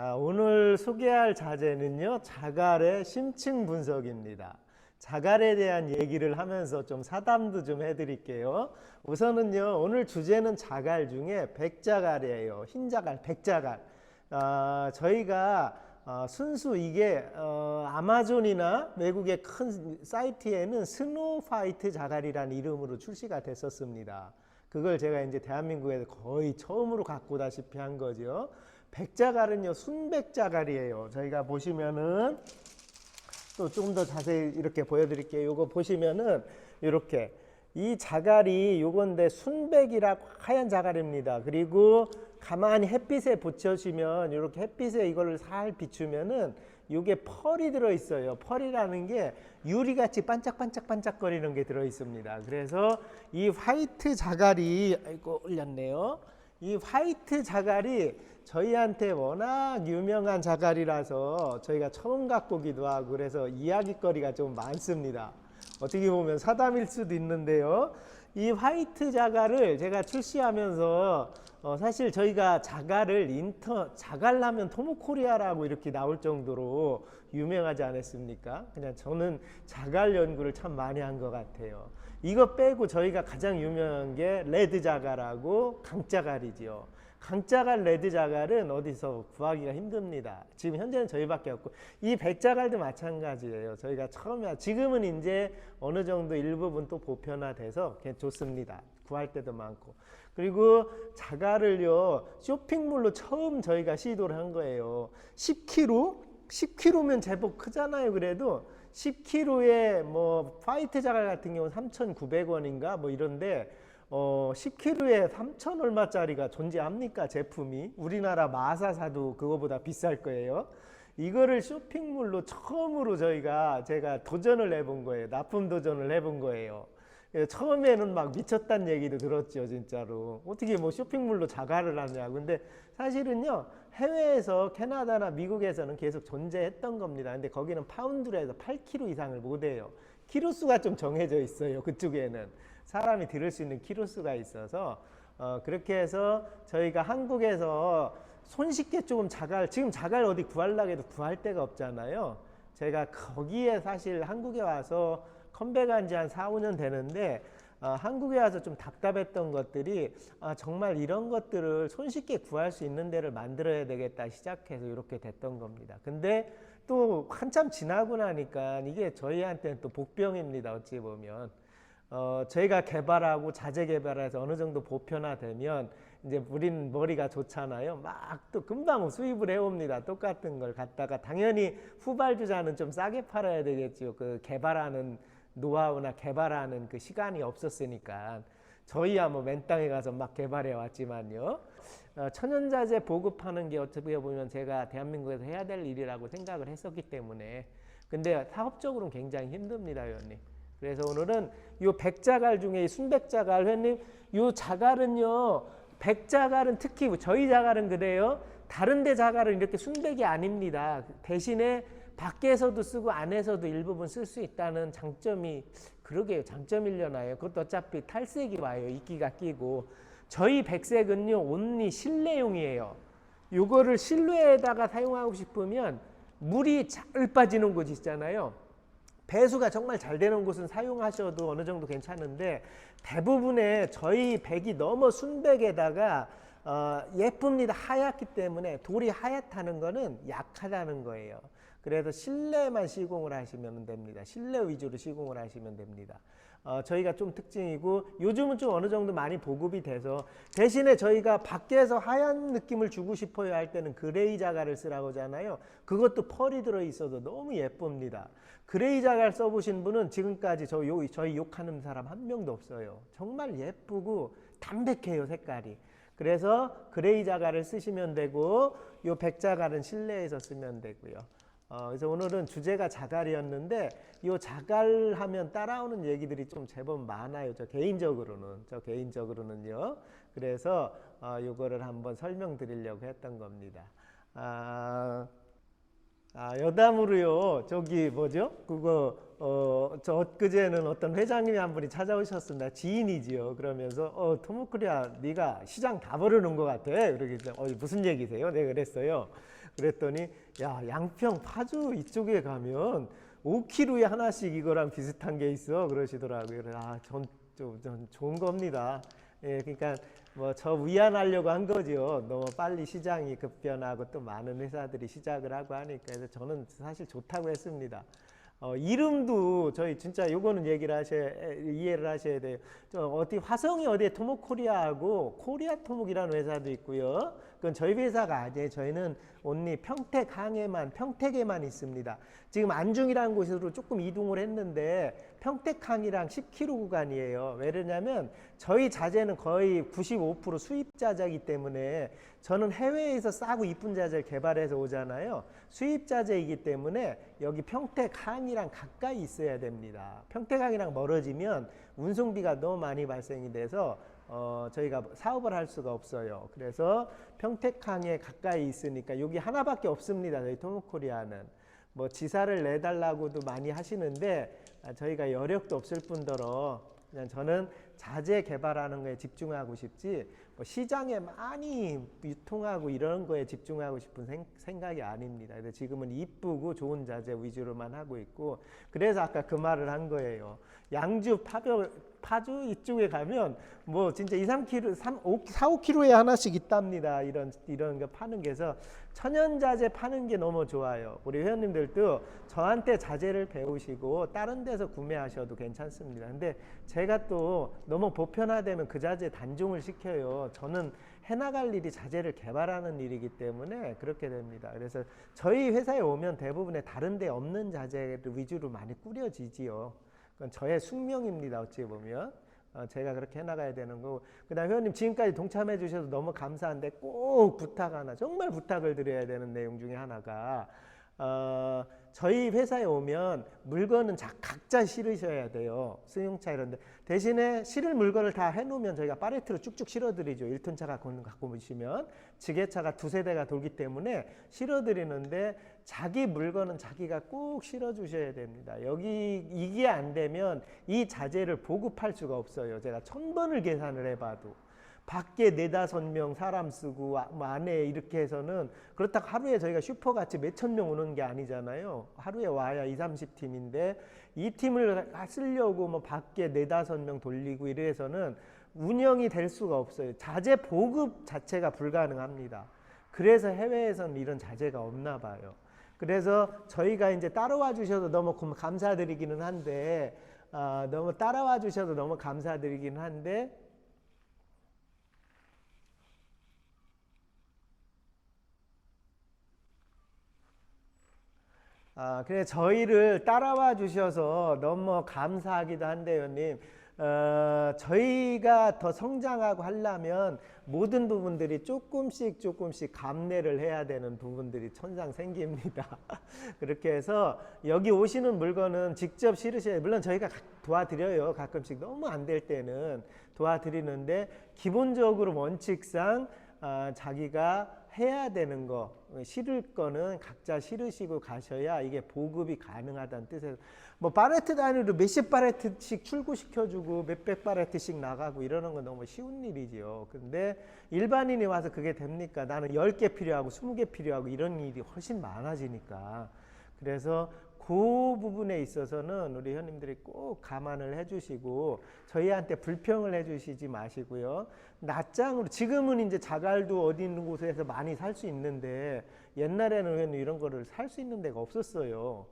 아, 오늘 소개할 자재는요, 자갈의 심층 분석입니다. 자갈에 대한 얘기를 하면서 좀 사담도 좀 해드릴게요. 우선은요, 오늘 주제는 자갈 중에 백자갈이에요. 흰자갈, 백자갈. 아, 저희가 어, 순수 이게 어, 아마존이나 외국의 큰 사이트에는 스노파이트 자갈이라는 이름으로 출시가 됐었습니다. 그걸 제가 이제 대한민국에서 거의 처음으로 갖고 다시피 한 거죠. 백자갈은요 순백자갈이에요. 저희가 보시면은 또 조금 더 자세히 이렇게 보여드릴게요. 요거 보시면은 이렇게 이 자갈이 요건데 순백이라 하얀 자갈입니다. 그리고 가만히 햇빛에 붙여주면 이렇게 햇빛에 이거를 살 비추면은 요게 펄이 들어 있어요. 펄이라는 게 유리같이 반짝반짝반짝거리는 게 들어 있습니다. 그래서 이 화이트 자갈이 아이고 올렸네요. 이 화이트 자갈이 저희한테 워낙 유명한 자갈이라서 저희가 처음 갖고 오기도 하고 그래서 이야기거리가 좀 많습니다. 어떻게 보면 사담일 수도 있는데요. 이 화이트 자갈을 제가 출시하면서 어, 사실 저희가 자갈을 인터 자갈라면 토모코리아라고 이렇게 나올 정도로 유명하지 않았습니까? 그냥 저는 자갈 연구를 참 많이 한 것 같아요. 이거 빼고 저희가 가장 유명한 게 레드 자갈하고 강자갈이지요. 강자갈 레드 자갈은 어디서 구하기가 힘듭니다. 지금 현재는 저희밖에 없고 이 백자갈도 마찬가지예요. 저희가 처음에 지금은 이제 어느 정도 일부분 또 보편화돼서 괜- 좋습니다. 구할 때도 많고 그리고 자갈을요 쇼핑몰로 처음 저희가 시도를 한 거예요. 10kg 10kg면 제법 크잖아요. 그래도 10kg에 뭐 화이트 자갈 같은 경우는 3,900원인가 뭐 이런데 어 10kg에 3천 얼마짜리가 존재합니까 제품이 우리나라 마사사도 그거보다 비쌀 거예요. 이거를 쇼핑몰로 처음으로 저희가 제가 도전을 해본 거예요. 납품 도전을 해본 거예요. 예, 처음에는 막 미쳤다는 얘기도 들었죠, 진짜로. 어떻게 뭐 쇼핑몰로 자갈을 하냐. 근데 사실은요, 해외에서 캐나다나 미국에서는 계속 존재했던 겁니다. 근데 거기는 파운드로 해서 8kg 이상을 못 해요. 키로수가 좀 정해져 있어요, 그쪽에는. 사람이 들을 수 있는 키로수가 있어서, 어, 그렇게 해서 저희가 한국에서 손쉽게 조금 자갈, 지금 자갈 어디 구하려고 해도 구할 데가 없잖아요. 제가 거기에 사실 한국에 와서 컴백한 지 한 4, 5년 되는데 어, 한국에 와서 좀 답답했던 것들이 아, 정말 이런 것들을 손쉽게 구할 수 있는 데를 만들어야 되겠다 시작해서 이렇게 됐던 겁니다. 근데 또 한참 지나고 나니까 이게 저희한테는 또 복병입니다. 어찌 보면. 어, 저희가 개발하고 자재 개발해서 어느 정도 보편화되면 이제 우린 머리가 좋잖아요. 막 또 금방 수입을 해옵니다. 똑같은 걸 갖다가 당연히 후발주자는 좀 싸게 팔아야 되겠죠. 그 개발하는 노하우나 개발하는 그 시간이 없었으니까 저희야 뭐 맨 땅에 가서 막 개발해 왔지만요. 어, 천연자재 보급하는 게 어떻게 보면 제가 대한민국에서 해야 될 일이라고 생각을 했었기 때문에 근데 사업적으로는 굉장히 힘듭니다, 의원님. 그래서 오늘은 요 백자갈 중에 이 순백자갈 회원님 요 자갈은요 백자갈은 특히 저희 자갈은 그래요 다른 데 자갈은 이렇게 순백이 아닙니다 대신에 밖에서도 쓰고 안에서도 일부분 쓸 수 있다는 장점이 그러게요. 장점이려나요? 그것도 어차피 탈색이 와요. 이끼가 끼고. 저희 백색은요 온리 실내용이에요. 요거를 실내에다가 사용하고 싶으면 물이 잘 빠지는 곳 있잖아요. 배수가 정말 잘 되는 곳은 사용하셔도 어느 정도 괜찮은데 대부분의 저희 백이 너무 순백에다가 어, 예쁩니다. 하얗기 때문에 돌이 하얗다는 거는 약하다는 거예요. 그래서 실내만 시공을 하시면 됩니다. 실내 위주로 시공을 하시면 됩니다. 어, 저희가 좀 특징이고 요즘은 좀 어느 정도 많이 보급이 돼서 대신에 저희가 밖에서 하얀 느낌을 주고 싶어요 할 때는 그레이 자갈을 쓰라고 하잖아요. 그것도 펄이 들어 있어도 너무 예쁩니다. 그레이 자갈 써보신 분은 지금까지 저 요, 저희 욕하는 사람 한 명도 없어요. 정말 예쁘고 담백해요 색깔이. 그래서 그레이 자갈을 쓰시면 되고 요 백자갈은 실내에서 쓰면 되고요. 어, 그래서 오늘은 주제가 자갈이었는데 이 자갈 하면 따라오는 얘기들이 좀 제법 많아요. 저 개인적으로는 저 개인적으로는요. 그래서 어, 요거를 한번 설명드리려고 했던 겁니다. 아, 아, 여담으로요. 저기 뭐죠? 그거 어, 저 엊그제는 어떤 회장님이 한 분이 찾아오셨습니다. 지인이지요. 그러면서 어, 토모크리아 네가 시장 다 버려놓은 것 같아. 그러겠죠. 어, 무슨 얘기세요? 내가 그랬어요. 그랬더니 야 양평 파주 이쪽에 가면 5kg에 하나씩 이거랑 비슷한 게 있어 그러시더라고요. 그래서 아 전 좀, 좀 좋은 겁니다. 예, 그러니까 뭐 저 위안하려고 한 거죠. 너무 빨리 시장이 급변하고 또 많은 회사들이 시작을 하고 하니까 그래서 저는 사실 좋다고 했습니다. 어, 이름도 저희 진짜 요거는 얘기를 하셔야 이해를 하셔야 돼요. 저 어디 화성이 어디에 토목코리아하고 코리아 토목이라는 회사도 있고요. 그건 저희 회사가 아니에요. 저희는 온리 평택 항에만 평택에만 있습니다. 지금 안중이라는 곳으로 조금 이동을 했는데 평택항이랑 10km 구간이에요. 왜냐면 저희 자재는 거의 95% 수입 자재이기 때문에 저는 해외에서 싸고 이쁜 자재를 개발해서 오잖아요. 수입 자재이기 때문에 여기 평택항이랑 가까이 있어야 됩니다. 평택항이랑 멀어지면 운송비가 너무 많이 발생이 돼서 어, 저희가 사업을 할 수가 없어요. 그래서 평택항에 가까이 있으니까 여기 하나밖에 없습니다. 저희 토목코리아는. 뭐 지사를 내달라고도 많이 하시는데 아, 저희가 여력도 없을 뿐더러 그냥 저는 자재 개발하는 거에 집중하고 싶지 뭐 시장에 많이 유통하고 이런 거에 집중하고 싶은 생, 생각이 아닙니다. 근데 지금은 이쁘고 좋은 자재 위주로만 하고 있고 그래서 아까 그 말을 한 거예요. 양주 파주 파주 이쪽에 가면 뭐 진짜 2, 3kg, 3, 5, 4, 5kg에 하나씩 있답니다. 이런 이런 거 파는 게서 천연 자재 파는 게 너무 좋아요. 우리 회원님들도 저한테 자재를 배우시고 다른 데서 구매하셔도 괜찮습니다. 근데 제가 또 너무 보편화되면 그 자재 단종을 시켜요. 저는 해나갈 일이 자재를 개발하는 일이기 때문에 그렇게 됩니다. 그래서 저희 회사에 오면 대부분의 다른 데 없는 자재를 위주로 많이 꾸려지지요. 그건 저의 숙명입니다. 어찌 보면. 어, 제가 그렇게 해나가야 되는 거고. 그 다음 회원님 지금까지 동참해 주셔서 너무 감사한데 꼭 부탁 하나, 정말 부탁을 드려야 되는 내용 중에 하나가, 어, 저희 회사에 오면 물건은 자, 각자 실으셔야 돼요. 승용차 이런데. 대신에 실을 물건을 다 해놓으면 저희가 파레트로 쭉쭉 실어드리죠. 1톤 차가 갖고 오시면. 지게차가 두세 대가 돌기 때문에 실어드리는데 자기 물건은 자기가 꼭 실어주셔야 됩니다. 여기 이게 안 되면 이 자재를 보급할 수가 없어요. 제가 천 번을 계산을 해봐도. 밖에 네다섯 명 사람 쓰고 아- 뭐 안에 이렇게 해서는 그렇다고 하루에 저희가 슈퍼같이 몇천 명 오는 게 아니잖아요. 하루에 와야 2, 30팀인데 이 팀을 쓰려고 뭐 밖에 네다섯 명 돌리고 이래서는 운영이 될 수가 없어요. 자재 보급 자체가 불가능합니다. 그래서 해외에서는 이런 자재가 없나 봐요. 그래서 저희가 이제 따라와 주셔서 너무 금- 감사드리기는 한데 아, 너무 따라와 주셔서 너무 감사드리기는 한데 아, 그래 저희를 따라와 주셔서 너무 감사하기도 한데요, 님. 어, 저희가 더 성장하고 하려면 모든 부분들이 조금씩 조금씩 감내를 해야 되는 부분들이 천상 생깁니다. 그렇게 해서 여기 오시는 물건은 직접 실으셔야 물론 저희가 가- 도와드려요. 가끔씩 너무 안 될 때는 도와드리는데 기본적으로 원칙상 아, 자기가 해야 되는 거 실을 거는 각자 실으시고 가셔야 이게 보급이 가능하다는 뜻에서 뭐 바레트 단위로 몇십 바레트씩 출고시켜주고 몇백 바레트씩 나가고 이러는 건 너무 쉬운 일이지요. 근데 일반인이 와서 그게 됩니까? 나는 10개 필요하고 20개 필요하고 이런 일이 훨씬 많아지니까. 그래서 그 부분에 있어서는 우리 현님들이 꼭 감안을 해주시고 저희한테 불평을 해주시지 마시고요. 낯장으로 지금은 이제 자갈도 어디 있는 곳에서 많이 살 수 있는데 옛날에는 이런 거를 살 수 있는 데가 없었어요.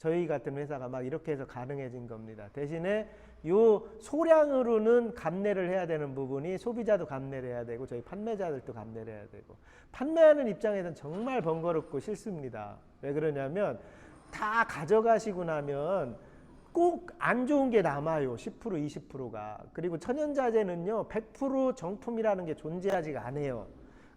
저희 같은 회사가 막 이렇게 해서 가능해진 겁니다. 대신에 요 소량으로는 감내를 해야 되는 부분이 소비자도 감내를 해야 되고 저희 판매자들도 감내를 해야 되고 판매하는 입장에서는 정말 번거롭고 싫습니다. 왜 그러냐면 다 가져가시고 나면 꼭 안 좋은 게 남아요. 10% 20%가. 그리고 천연자재는요. 100% 정품이라는 게 존재하지가 않아요.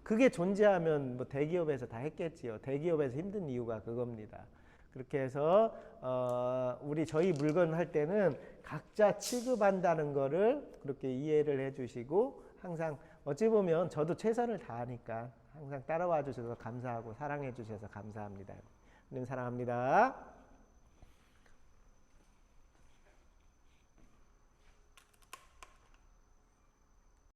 그게 존재하면 뭐 대기업에서 다 했겠지요. 대기업에서 힘든 이유가 그겁니다. 그렇게 해서 어, 우리 저희 물건 할 때는 각자 취급한다는 거를 그렇게 이해를 해주시고 항상 어찌 보면 저도 최선을 다하니까 항상 따라와 주셔서 감사하고 사랑해 주셔서 감사합니다. 님 사랑합니다.